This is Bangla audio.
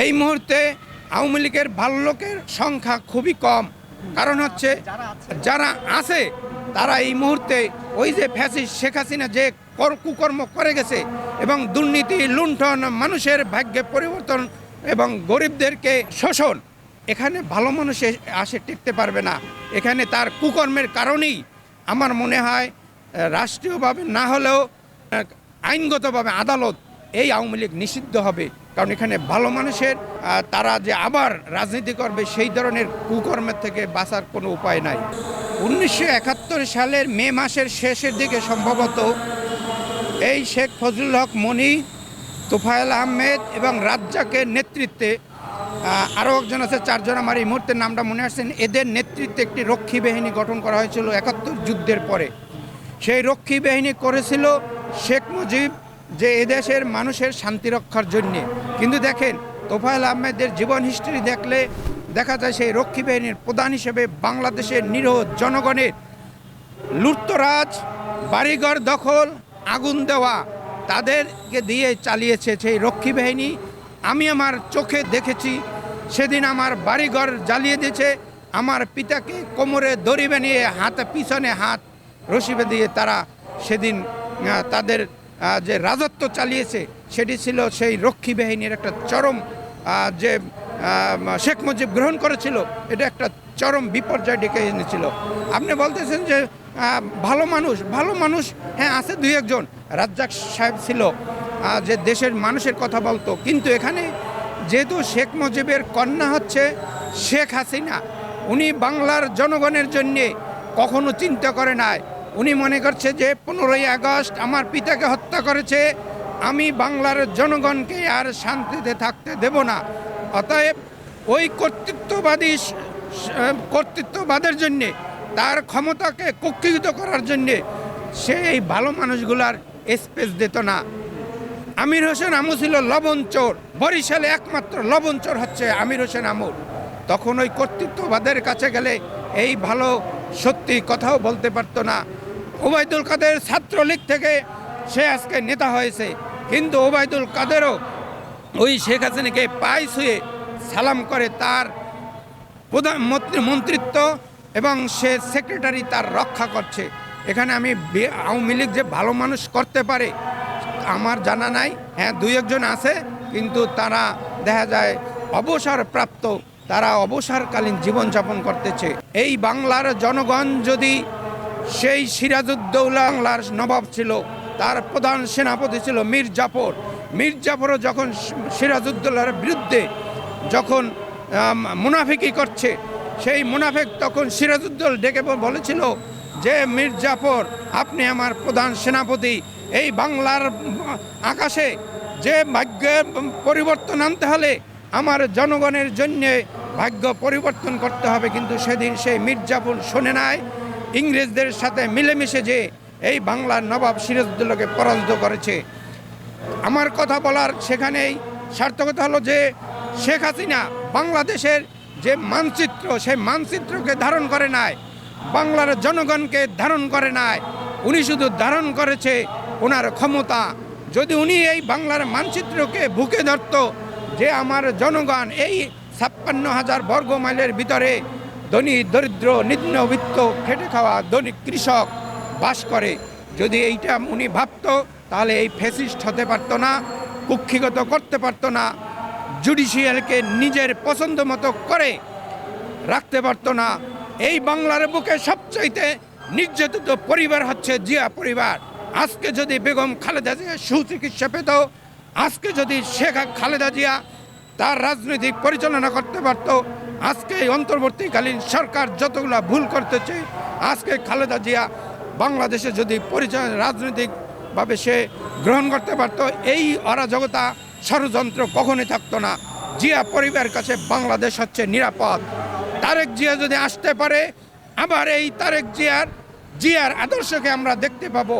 এই মুহূর্তে আওয়ামী লীগের ভালো লোকের সংখ্যা খুবই কম। কারণ হচ্ছে যারা আছে, তারা এই মুহূর্তে ওই যে ফ্যাসিস শেখ হাসিনা যে কর- কুকর্ম করে গেছে এবং দুর্নীতি, লুণ্ঠন, মানুষের ভাগ্যে পরিবর্তন এবং গরিবদেরকে শোষণ, এখানে ভালো মানুষ আসে টিকতে পারবে না। এখানে তার কুকর্মের কারণেই আমার মনে হয়, রাষ্ট্রীয়ভাবে না হলেও, আইনগতভাবে আদালত এই আওয়ামী লীগ নিষিদ্ধ হবে। কারণ এখানে ভালো মানুষের তারা যে আবার রাজনীতি করবে, সেই ধরনের কুকর্মের থেকে বাঁচার কোনো উপায় নাই। উনিশশো একাত্তর সালের মে মাসের শেষের দিকে সম্ভবত এই শেখ ফজলুল হক, মনি, তোফায়েল আহমেদ এবং রাজ্জাকের নেতৃত্বে আরও একজন আছে, চারজন আমার এই মুহূর্তে নামটা মনে আসছেন এদের নেতৃত্বে একটি রক্ষী বাহিনী গঠন করা হয়েছিল একাত্তর যুদ্ধের পরে। সেই রক্ষী বাহিনী করেছিল শেখ মুজিব যে এদেশের মানুষের শান্তি রক্ষার জন্যে। কিন্তু দেখেন, তোফায়েল আহমেদের জীবন হিস্ট্রি দেখলে দেখা যায় সেই রক্ষী বাহিনীর প্রধান হিসেবে বাংলাদেশের নিরহ জনগণের লুটতরাজ, বাড়িঘর দখল, আগুন দেওয়া তাদেরকে দিয়ে চালিয়েছে সেই রক্ষী বাহিনী। আমি আমার চোখে দেখেছি, সেদিন আমার বাড়িঘর জ্বালিয়ে দিয়েছে, আমার পিতাকে কোমরে দড়ি বানিয়ে হাতে পিছনে হাত রশি দিয়ে তারা সেদিন তাদের যে রাজত্ব চালিয়েছে, সেটি ছিল সেই রক্ষী বাহিনীর একটা চরম যে শেখ মুজিব গ্রহণ করেছিল, এটা একটা চরম বিপর্যয় ডেকে এনেছিল। আপনি বলতেছেন যে ভালো মানুষ ভালো মানুষ হ্যাঁ আছে দুই একজন। রাজ্জাক সাহেব ছিল যে দেশের মানুষের কথা বলতো। কিন্তু এখানে যেহেতু শেখ মুজিবের কন্যা হচ্ছে শেখ হাসিনা, উনি বাংলার জনগণের জন্যে কখনো চিন্তা করে নাই। উনি মনে করছে যে পনেরোই আগস্ট আমার পিতাকে হত্যা করেছে, আমি বাংলার জনগণকে আর শান্তিতে থাকতে দেব না। অতএব ওই কর্তৃত্ববাদী কর্তৃত্ববাদের জন্যে, তার ক্ষমতাকে কক্ষিত করার জন্যে সে এই ভালো মানুষগুলার স্পেস দিত না। আমির হোসেন আমু ছিল লবণ চোর, বরিশালে একমাত্র লবণ চোর হচ্ছে আমির হোসেন আমুর তখন ওই কর্তৃত্ববাদের কাছে গেলে এই ভালো সত্যি কথাও বলতে পারতো না। ওবায়দুল কাদের ছাত্রলীগ থেকে সে আজকে নেতা হয়েছে। কিন্তু ওবায়দুল কাদেরও ওই শেখ হাসিনাকে পায়ে ছুঁয়ে সালাম করে তার প্রধান মন্ত্রিত্ব এবং সে সেক্রেটারি তার রক্ষা করছে। এখানে আমি আওয়ামী লীগ যে ভালো মানুষ করতে পারে, আমার জানা নাই। হ্যাঁ দুই একজন আছে, কিন্তু তারা দেখা যায় অবসরপ্রাপ্ত, তারা অবসরকালীন জীবনযাপন করতেছে। এই বাংলার জনগণ যদি সেই সিরাজউদ্দৌলা বাংলার নবাব ছিল, তার প্রধান সেনাপতি ছিল মীর জাফর। মীর জাফরও যখন সিরাজউদ্দৌলার বিরুদ্ধে যখন মুনাফিকি করছে, সেই মুনাফেক তখন সিরাজউদ্দৌল ডেকে বলেছিল যে, মীর জাফর, আপনি আমার প্রধান সেনাপতি, এই বাংলার, আকাশে যে ভাগ্যের পরিবর্তন আনতে হলে আমার জনগণের জন্যে ভাগ্য পরিবর্তন করতে হবে। কিন্তু সেদিন সেই মীর জাফর শোনে নাই। ইংরেজদের সাথে মিলেমিশে যে এই বাংলার নবাব সিরাজউদ্দৌলাকে পরাজিত করেছে। আমার কথা বলার সেখানেই সার্থকতা হলো যে শেখ হাসিনা বাংলাদেশের যে মানচিত্র, সেই মানচিত্রকে ধারণ করে নাই, বাংলার জনগণকে ধারণ করে নাই, উনি শুধু ধারণ করেছে ওনার ক্ষমতা। যদি উনি এই বাংলার মানচিত্রকে বুকে ধরত, যে আমার জনগণ এই ছাপ্পান্ন হাজার বর্গ মাইলের ভিতরে ধনী, দরিদ্র নিম্নবিত্ত খেটে খাওয়া ধনী কৃষক বাস করে। যদি এইটা উনি ভাবতো, তাহলে এই ফেসিস্ট হতে পারতো না, কুক্ষিগত করতে পারতো না জুডিশিয়ালকে নিজের পছন্দ মতো করে রাখতে পারতো না। এই বাংলার বুকে সবচাইতে নির্যাতিত পরিবার হচ্ছে জিয়া পরিবার। আজকে যদি বেগম খালেদা জিয়া সুচিকিৎসা পেত, আজকে যদি শেখ খালেদা জিয়া তার রাজনৈতিক পরিচালনা করতে পারত আজকে অন্তর্বর্তীকালীন সরকার যতগুলো ভুল করতেছে, আজকে খালেদা জিয়া বাংলাদেশে যদি পরিচালনা রাজনৈতিকভাবে সে গ্রহণ করতে পারত, এই অরাজকতা ষড়যন্ত্র কখনই থাকতো না। জিয়া পরিবারের কাছে বাংলাদেশ হচ্ছে নিরাপদ। তারেক জিয়া যদি আসতে পারে, আবার এই তারেক জিয়ার জিয়ার আদর্শকে আমরা দেখতে পাবো।